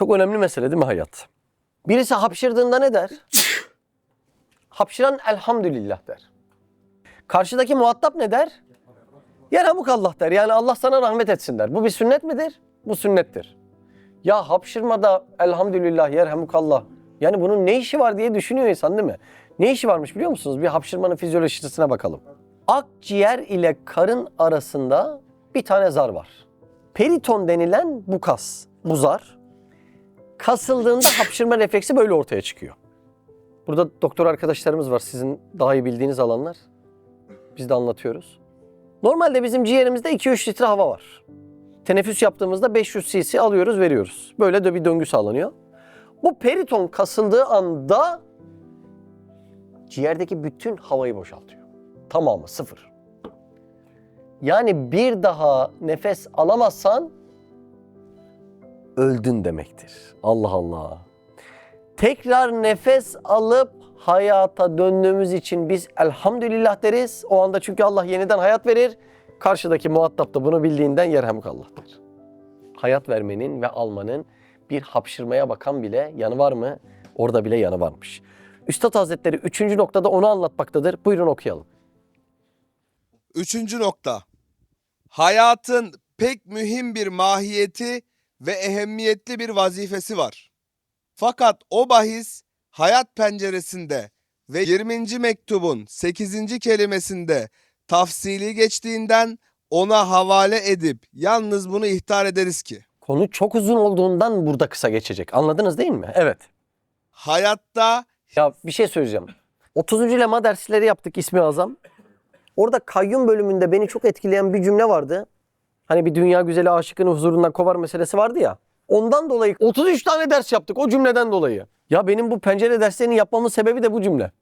Çok önemli mesele değil mi hayat? Birisi hapşırdığında ne der? Hapşıran elhamdülillah der. Karşıdaki muhatap ne der? Yerhamukallah der. Yani Allah sana rahmet etsin der. Bu bir sünnet midir? Bu sünnettir. Ya hapşırmada elhamdülillah yerhamukallah. Yani bunun ne işi var diye düşünüyor insan değil mi? Ne işi varmış biliyor musunuz? Bir hapşırmanın fizyolojisine bakalım. Akciğer ile karın arasında bir tane zar var. Periton denilen bu kas, bu zar kasıldığında hapşırma refleksi böyle ortaya çıkıyor. Burada doktor arkadaşlarımız var sizin daha iyi bildiğiniz alanlar. Biz de anlatıyoruz. Normalde bizim ciğerimizde 2-3 litre hava var. Teneffüs yaptığımızda 500 cc alıyoruz veriyoruz. Böyle de bir döngü sağlanıyor. Bu periton kasıldığı anda ciğerdeki bütün havayı boşaltıyor. Tamamı sıfır. Yani bir daha nefes alamazsan öldün demektir. Allah Allah. Tekrar nefes alıp hayata döndüğümüz için biz elhamdülillah deriz. O anda çünkü Allah yeniden hayat verir. Karşıdaki muhatap da bunu bildiğinden yerhamukallah der. Hayat vermenin ve almanın bir hapşırmaya bakan bile yanı var mı? Orada bile yanı varmış. Üstad Hazretleri üçüncü noktada onu anlatmaktadır. Buyurun okuyalım. Üçüncü nokta. Hayatın pek mühim bir mahiyeti ve ehemmiyetli bir vazifesi var. Fakat o bahis hayat penceresinde ve 20. mektubun 8. kelimesinde tafsili geçtiğinden ona havale edip yalnız bunu ihtar ederiz ki Konu çok uzun olduğundan burada kısa geçecek. Anladınız değil mi? Evet. hayatta Ya bir şey söyleyeceğim. 30. lema dersleri yaptık ismi azam. Orada kayyum bölümünde beni çok etkileyen bir cümle vardı. Hani bir dünya güzeli aşıkını huzurundan kovar meselesi vardı ya. Ondan dolayı 33 tane ders yaptık o cümleden dolayı. Ya benim bu pencere derslerini yapmamın sebebi de bu cümle.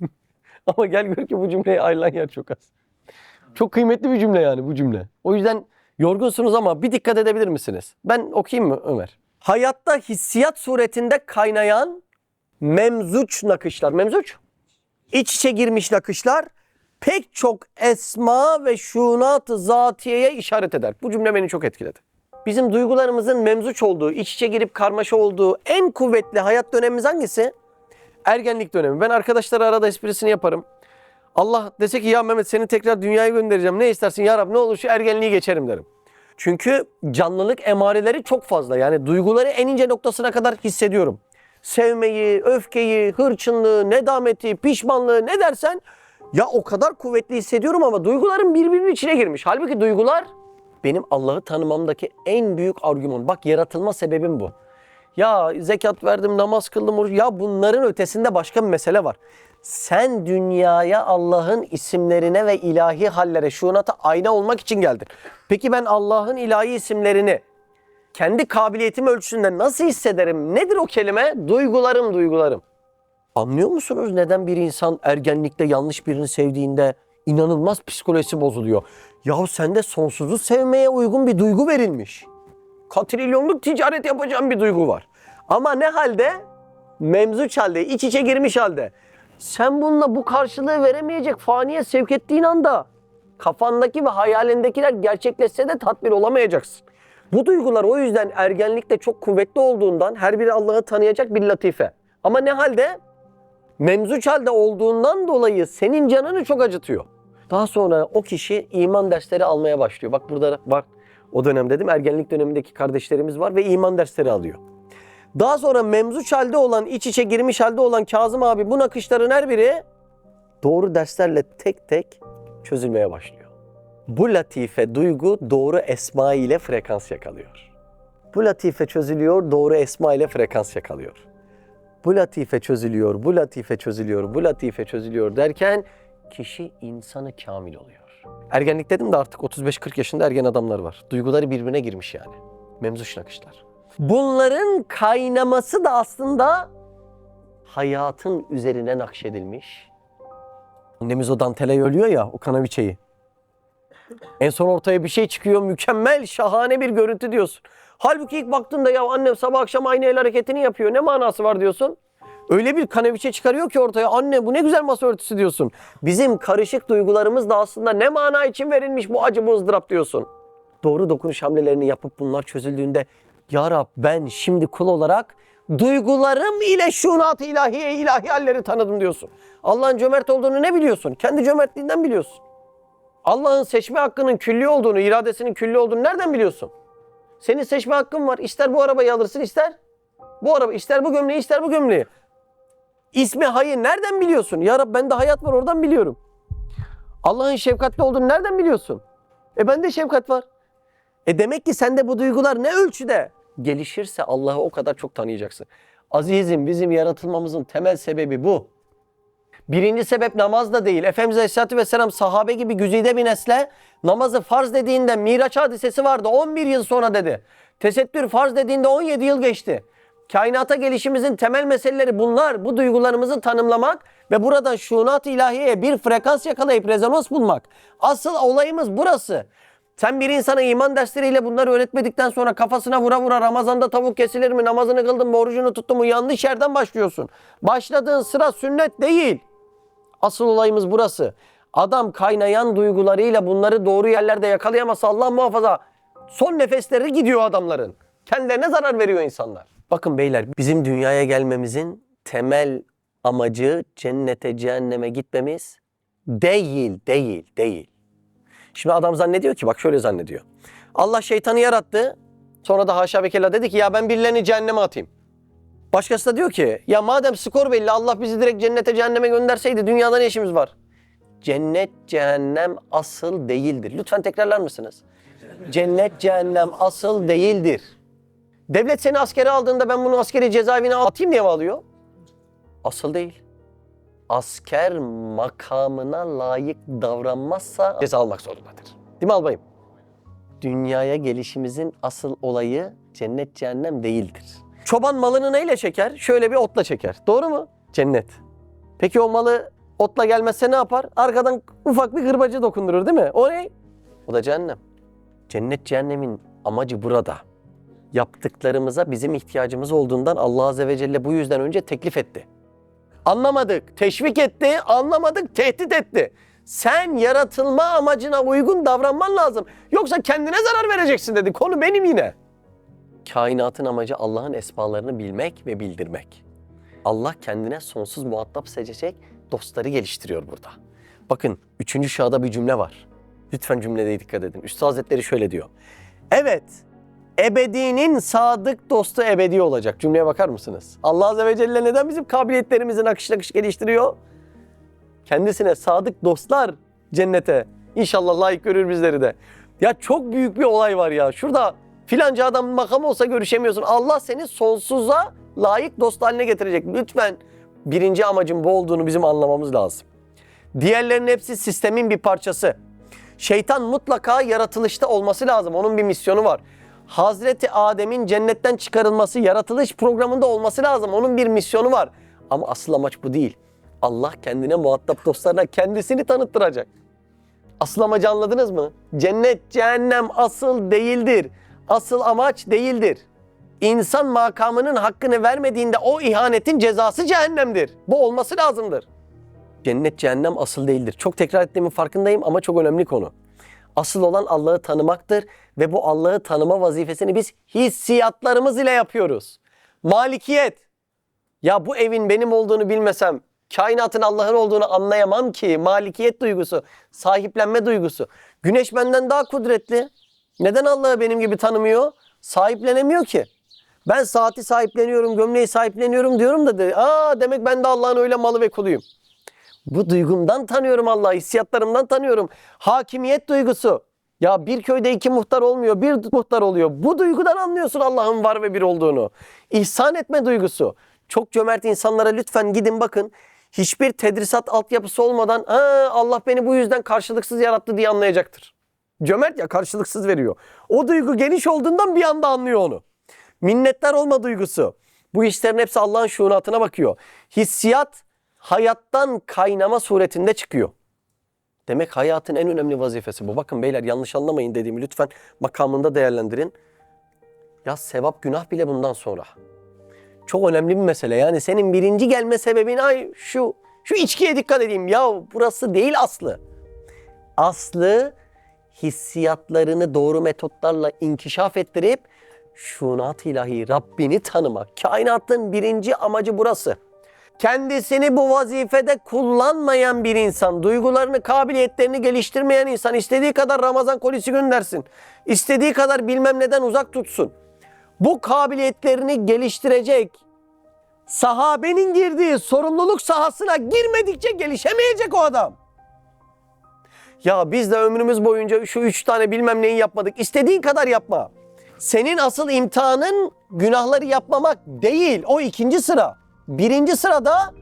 Ama gel gör ki bu cümleye ayrılan yer çok az. Çok kıymetli bir cümle yani bu cümle. O yüzden yorgunsunuz ama bir dikkat edebilir misiniz? Ben okuyayım mı Ömer? Hayatta hissiyat suretinde kaynayan memzuç nakışlar. Memzuç? İç içe girmiş nakışlar pek çok esma ve şunat-ı zatiyeye işaret eder. Bu cümle beni çok etkiledi. Bizim duygularımızın memzuç olduğu, iç içe girip karmaşa olduğu en kuvvetli hayat dönemimiz hangisi? Ergenlik dönemi. Ben arkadaşlara arada esprisini yaparım. Allah dese ki ya Mehmet seni tekrar dünyaya göndereceğim. Ne istersin ya Rab ne olur şu ergenliği geçerim derim. Çünkü canlılık emareleri çok fazla. Yani duyguları en ince noktasına kadar hissediyorum. Sevmeyi, öfkeyi, hırçınlığı, nedameti, pişmanlığı ne dersen ya o kadar kuvvetli hissediyorum ama duygularım birbirinin içine girmiş. Halbuki duygular benim Allah'ı tanımamdaki en büyük argüman. Bak yaratılma sebebim bu. Ya zekat verdim, namaz kıldım. Ya bunların ötesinde başka bir mesele var. Sen dünyaya Allah'ın isimlerine ve ilahi hallere, şunata ayna olmak için geldin. Peki ben Allah'ın ilahi isimlerini kendi kabiliyetim ölçüsünde nasıl hissederim? Nedir o kelime? Duygularım, duygularım. Anlıyor musunuz neden bir insan ergenlikte yanlış birini sevdiğinde inanılmaz psikolojisi bozuluyor? Yahu sende sonsuzu sevmeye uygun bir duygu verilmiş. Katrilyonluk ticaret yapacağım bir duygu var. Ama ne halde? Memzuç halde, iç içe girmiş halde. Sen bununla bu karşılığı veremeyecek faniye sevk ettiğin anda kafandaki ve hayalindekiler gerçekleşse de tatmin olamayacaksın. Bu duygular o yüzden ergenlikte çok kuvvetli olduğundan her biri Allah'ı tanıyacak bir latife. Ama ne halde? Memzuç halde olduğundan dolayı senin canını çok acıtıyor. Daha sonra o kişi iman dersleri almaya başlıyor. Bak burada var o dönem dedim ergenlik dönemindeki kardeşlerimiz var ve iman dersleri alıyor. Daha sonra memzuç halde olan, iç içe girmiş halde olan Kazım abi bu nakışların her biri doğru derslerle tek tek çözülmeye başlıyor. Bu latife duygu doğru esma ile frekans yakalıyor. Bu latife çözülüyor, doğru esma ile frekans yakalıyor. Bu latife çözülüyor, bu latife çözülüyor, bu latife çözülüyor derken kişi insanı kamil oluyor. Ergenlik dedim de artık 35-40 yaşında ergen adamlar var. Duyguları birbirine girmiş yani. Memzuş nakışlar. Bunların kaynaması da aslında hayatın üzerine nakşedilmiş. Annemiz o dantele ölüyor ya, o kanaviçeyi. En son ortaya bir şey çıkıyor, mükemmel, şahane bir görüntü diyorsun. Halbuki ilk baktığında ya annem sabah akşam aynı el hareketini yapıyor, ne manası var diyorsun. Öyle bir kaneviçe çıkarıyor ki ortaya anne bu ne güzel masa örtüsü diyorsun. Bizim karışık duygularımız da aslında ne mana için verilmiş bu acı bu ızdırap diyorsun. Doğru dokunuş hamlelerini yapıp bunlar çözüldüğünde Ya Rab ben şimdi kul olarak duygularım ile şunat ilahiye ilahi halleri tanıdım diyorsun. Allah'ın cömert olduğunu ne biliyorsun? Kendi cömertliğinden biliyorsun. Allah'ın seçme hakkının külli olduğunu, iradesinin külli olduğunu nereden biliyorsun? Senin seçme hakkın var. İster bu arabayı alırsın, ister bu araba, ister bu gömleği, ister bu gömleği. İsmi hayır nereden biliyorsun? Ya Rab bende hayat var oradan biliyorum. Allah'ın şefkatli olduğunu nereden biliyorsun? E bende şefkat var. E demek ki sende bu duygular ne ölçüde gelişirse Allah'ı o kadar çok tanıyacaksın. Azizim bizim yaratılmamızın temel sebebi bu. Birinci sebep namaz da değil. Efendimiz Aleyhisselatü Vesselam sahabe gibi güzide bir nesle namazı farz dediğinde Miraç hadisesi vardı. 11 yıl sonra dedi. Tesettür farz dediğinde 17 yıl geçti. Kainata gelişimizin temel meseleleri bunlar. Bu duygularımızı tanımlamak ve buradan şunat ilahiyeye bir frekans yakalayıp rezonans bulmak. Asıl olayımız burası. Sen bir insana iman dersleriyle bunları öğretmedikten sonra kafasına vura vura Ramazan'da tavuk kesilir mi, namazını kıldın mı, orucunu tuttun mu yanlış yerden başlıyorsun. Başladığın sıra sünnet değil. Asıl olayımız burası. Adam kaynayan duygularıyla bunları doğru yerlerde yakalayamasa Allah muhafaza son nefesleri gidiyor adamların. Kendilerine zarar veriyor insanlar. Bakın beyler bizim dünyaya gelmemizin temel amacı cennete cehenneme gitmemiz değil, değil, değil. Şimdi adam zannediyor ki bak şöyle zannediyor. Allah şeytanı yarattı. Sonra da haşa ve kella dedi ki ya ben birilerini cehenneme atayım. Başkası da diyor ki ya madem skor belli Allah bizi direkt cennete cehenneme gönderseydi dünyada ne işimiz var? Cennet cehennem asıl değildir. Lütfen tekrarlar mısınız? Cennet cehennem asıl değildir. Devlet seni askere aldığında ben bunu askeri cezaevine atayım diye mi alıyor? Asıl değil. Asker makamına layık davranmazsa ceza almak zorundadır. Değil mi albayım? Dünyaya gelişimizin asıl olayı cennet cehennem değildir. Çoban malını neyle çeker? Şöyle bir otla çeker. Doğru mu? Cennet. Peki o malı otla gelmezse ne yapar? Arkadan ufak bir gırbacı dokundurur değil mi? O ne? O da cehennem. Cennet cehennemin amacı burada. Yaptıklarımıza bizim ihtiyacımız olduğundan Allah Azze ve Celle bu yüzden önce teklif etti. Anlamadık, teşvik etti, anlamadık, tehdit etti. Sen yaratılma amacına uygun davranman lazım. Yoksa kendine zarar vereceksin dedi. Konu benim yine. Kainatın amacı Allah'ın esmalarını bilmek ve bildirmek. Allah kendine sonsuz muhatap seçecek dostları geliştiriyor burada. Bakın üçüncü şahada bir cümle var. Lütfen cümleye dikkat edin. Üstad Hazretleri şöyle diyor. Evet, ebedinin sadık dostu ebedi olacak. Cümleye bakar mısınız? Allah Azze ve Celle neden bizim kabiliyetlerimizi nakış nakış geliştiriyor? Kendisine sadık dostlar cennete. İnşallah layık görür bizleri de. Ya çok büyük bir olay var ya. Şurada filanca adam makam olsa görüşemiyorsun. Allah seni sonsuza layık dost haline getirecek. Lütfen birinci amacın bu olduğunu bizim anlamamız lazım. Diğerlerinin hepsi sistemin bir parçası. Şeytan mutlaka yaratılışta olması lazım. Onun bir misyonu var. Hazreti Adem'in cennetten çıkarılması yaratılış programında olması lazım. Onun bir misyonu var. Ama asıl amaç bu değil. Allah kendine muhatap dostlarına kendisini tanıttıracak. Asıl amacı anladınız mı? Cennet, cehennem asıl değildir. Asıl amaç değildir. İnsan makamının hakkını vermediğinde o ihanetin cezası cehennemdir. Bu olması lazımdır. Cennet, cehennem asıl değildir. Çok tekrar ettiğimin farkındayım ama çok önemli konu. Asıl olan Allah'ı tanımaktır ve bu Allah'ı tanıma vazifesini biz hissiyatlarımız ile yapıyoruz. Malikiyet. Ya bu evin benim olduğunu bilmesem, kainatın Allah'ın olduğunu anlayamam ki. Malikiyet duygusu, sahiplenme duygusu. Güneş benden daha kudretli. Neden Allah'ı benim gibi tanımıyor? Sahiplenemiyor ki. Ben saati sahipleniyorum, gömleği sahipleniyorum diyorum da de, aa demek ben de Allah'ın öyle malı ve kuluyum. Bu duygumdan tanıyorum Allah'ı, hissiyatlarımdan tanıyorum. Hakimiyet duygusu. Ya bir köyde iki muhtar olmuyor, bir muhtar oluyor. Bu duygudan anlıyorsun Allah'ın var ve bir olduğunu. İhsan etme duygusu. Çok cömert insanlara lütfen gidin bakın. Hiçbir tedrisat altyapısı olmadan Aa, Allah beni bu yüzden karşılıksız yarattı diye anlayacaktır. Cömert ya karşılıksız veriyor. O duygu geniş olduğundan bir anda anlıyor onu. Minnettar olma duygusu. Bu işlerin hepsi Allah'ın şuunatına bakıyor. Hissiyat hayattan kaynama suretinde çıkıyor. Demek hayatın en önemli vazifesi bu. Bakın beyler yanlış anlamayın dediğimi lütfen makamında değerlendirin. Ya sevap günah bile bundan sonra. Çok önemli bir mesele. Yani senin birinci gelme sebebin ay şu şu içkiye dikkat edeyim. Ya burası değil aslı. Aslı hissiyatlarını doğru metotlarla inkişaf ettirip şunat ilahi Rabbini tanımak. Kainatın birinci amacı burası. Kendisini bu vazifede kullanmayan bir insan, duygularını, kabiliyetlerini geliştirmeyen insan istediği kadar Ramazan kolisi göndersin. istediği kadar bilmem neden uzak tutsun. Bu kabiliyetlerini geliştirecek, sahabenin girdiği sorumluluk sahasına girmedikçe gelişemeyecek o adam. Ya biz de ömrümüz boyunca şu üç tane bilmem neyi yapmadık. İstediğin kadar yapma. Senin asıl imtihanın günahları yapmamak değil. O ikinci sıra. Birinci sırada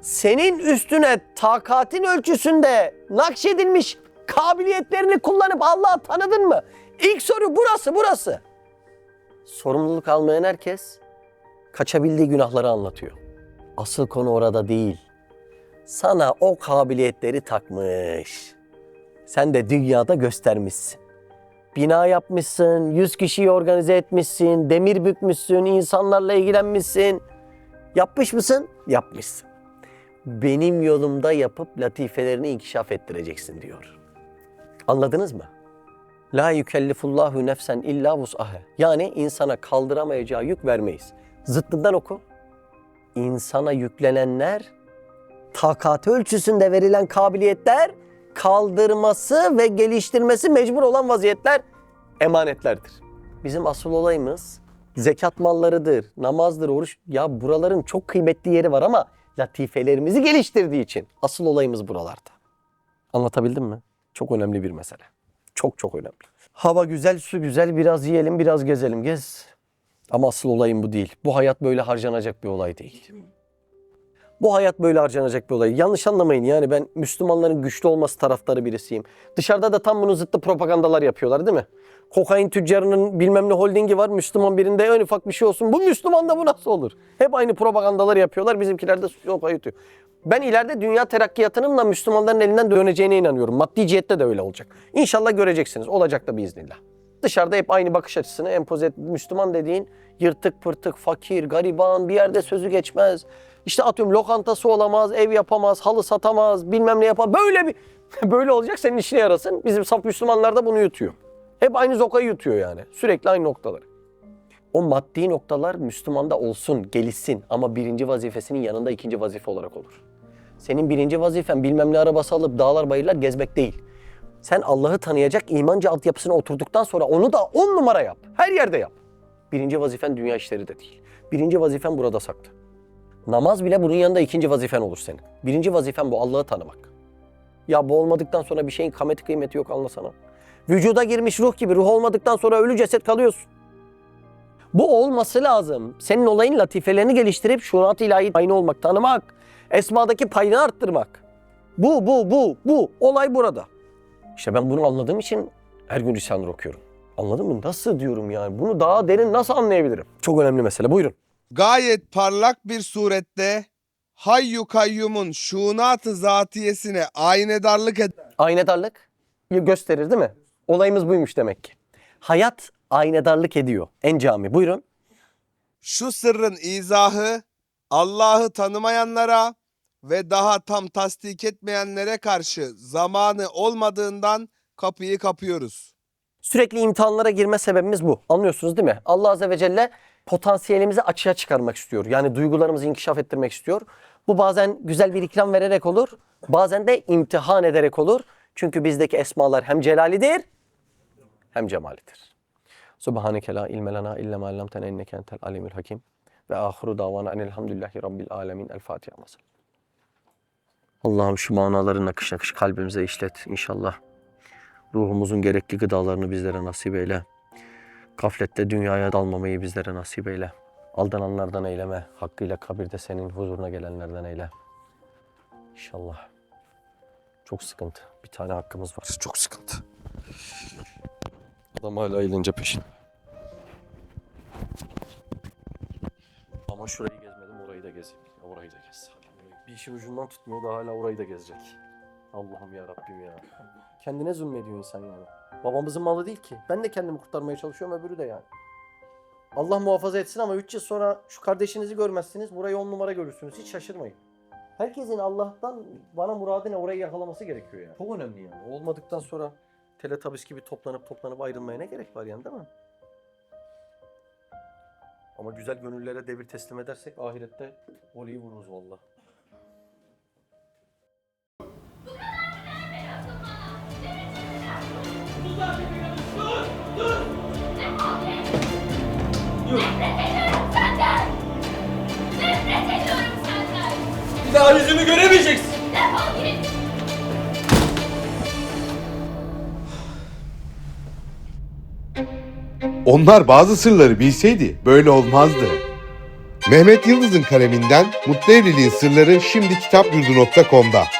senin üstüne takatin ölçüsünde nakşedilmiş kabiliyetlerini kullanıp Allah'ı tanıdın mı? İlk soru burası, burası. Sorumluluk almayan herkes kaçabildiği günahları anlatıyor. Asıl konu orada değil. Sana o kabiliyetleri takmış. Sen de dünyada göstermişsin. Bina yapmışsın, yüz kişiyi organize etmişsin, demir bükmüşsün, insanlarla ilgilenmişsin. Yapmış mısın? Yapmışsın. Benim yolumda yapıp latifelerini inkişaf ettireceksin diyor. Anladınız mı? La yükellifullahu nefsen illa vus'ahe. Yani insana kaldıramayacağı yük vermeyiz. Zıttından oku. İnsana yüklenenler takatı ölçüsünde verilen kabiliyetler kaldırması ve geliştirmesi mecbur olan vaziyetler emanetlerdir. Bizim asıl olayımız zekat mallarıdır, namazdır, oruç. Ya buraların çok kıymetli yeri var ama latifelerimizi geliştirdiği için asıl olayımız buralarda. Anlatabildim mi? Çok önemli bir mesele. Çok çok önemli. Hava güzel, su güzel. Biraz yiyelim, biraz gezelim. Gez. Ama asıl olayım bu değil. Bu hayat böyle harcanacak bir olay değil. Bu hayat böyle harcanacak bir olay. Yanlış anlamayın yani ben Müslümanların güçlü olması taraftarı birisiyim. Dışarıda da tam bunun zıttı propagandalar yapıyorlar değil mi? Kokain tüccarının bilmem ne holdingi var. Müslüman birinde en ufak bir şey olsun. Bu Müslüman da bu nasıl olur? Hep aynı propagandaları yapıyorlar. Bizimkiler de yok ayıtıyor. Ben ileride dünya terakkiyatının da Müslümanların elinden döneceğine inanıyorum. Maddi cihette de öyle olacak. İnşallah göreceksiniz. Olacak da biiznillah. Dışarıda hep aynı bakış açısını empoze et. Müslüman dediğin yırtık pırtık, fakir, gariban, bir yerde sözü geçmez. İşte atıyorum lokantası olamaz, ev yapamaz, halı satamaz, bilmem ne yapar. Böyle bir böyle olacak senin işine yarasın. Bizim saf Müslümanlar da bunu yutuyor. Hep aynı zokayı yutuyor yani. Sürekli aynı noktaları. O maddi noktalar Müslümanda olsun, gelişsin ama birinci vazifesinin yanında ikinci vazife olarak olur. Senin birinci vazifen bilmem ne arabası alıp dağlar bayırlar gezmek değil. Sen Allah'ı tanıyacak imanca altyapısına oturduktan sonra onu da on numara yap. Her yerde yap. Birinci vazifen dünya işleri de değil. Birinci vazifen burada saklı. Namaz bile bunun yanında ikinci vazifen olur senin. Birinci vazifen bu Allah'ı tanımak. Ya bu olmadıktan sonra bir şeyin kameti kıymeti yok anlasana. Vücuda girmiş ruh gibi ruh olmadıktan sonra ölü ceset kalıyorsun. Bu olması lazım. Senin olayın latifelerini geliştirip şurat ilahi aynı olmak, tanımak. Esmadaki payını arttırmak. Bu, bu, bu, bu. Olay burada. İşte ben bunu anladığım için her gün Risale-i Nur okuyorum. Anladın mı? Nasıl diyorum yani? Bunu daha derin nasıl anlayabilirim? Çok önemli mesele. Buyurun. Gayet parlak bir surette Hayyu Kayyum'un şunat-ı zatiyesine aynedarlık eden Aynedarlık gösterir değil mi? Olayımız buymuş demek ki. Hayat aynedarlık ediyor. En cami. Buyurun. şu sırrın izahı Allah'ı tanımayanlara ve daha tam tasdik etmeyenlere karşı zamanı olmadığından kapıyı kapıyoruz. Sürekli imtihanlara girme sebebimiz bu. Anlıyorsunuz değil mi? Allah Azze ve Celle potansiyelimizi açığa çıkarmak istiyor. Yani duygularımızı inkişaf ettirmek istiyor. Bu bazen güzel bir ikram vererek olur. Bazen de imtihan ederek olur. Çünkü bizdeki esmalar hem celalidir hem cemalidir. Subhaneke la ilme lena illa ma allamtena inneke entel alimul hakim. Ve ahiru davana enelhamdülillahi rabbil alemin. El Fatiha. Allah'ım şu manaları nakış nakış kalbimize işlet inşallah. Ruhumuzun gerekli gıdalarını bizlere nasip eyle. Gaflette dünyaya dalmamayı bizlere nasip eyle. Aldananlardan eyleme. Hakkıyla kabirde senin huzuruna gelenlerden eyle. İnşallah. Çok sıkıntı. Bir tane hakkımız var. Çok sıkıntı. Adam hala eğlence peşin. Ama şurayı gezmedim, orayı da gezeyim. Orayı da gez. Bir işin ucundan tutmuyor da hala orayı da gezecek. Allah'ım ya Rabbim ya. Kendine zulmediyor insan yani. Babamızın malı değil ki. Ben de kendimi kurtarmaya çalışıyorum öbürü de yani. Allah muhafaza etsin ama 3 yıl sonra şu kardeşinizi görmezsiniz. Burayı 10 numara görürsünüz. Hiç şaşırmayın. Herkesin Allah'tan bana muradına orayı yakalaması gerekiyor yani. Çok önemli yani. Olmadıktan sonra Teletubbies gibi toplanıp toplanıp ayrılmaya ne gerek var yani değil mi? Ama güzel gönüllere devir teslim edersek ahirette voleyi vururuz göremeyeceksin. Defol git! Onlar bazı sırları bilseydi böyle olmazdı. Mehmet Yıldız'ın kaleminden Mutlu Evliliğin Sırları şimdi kitapyurdu.com'da.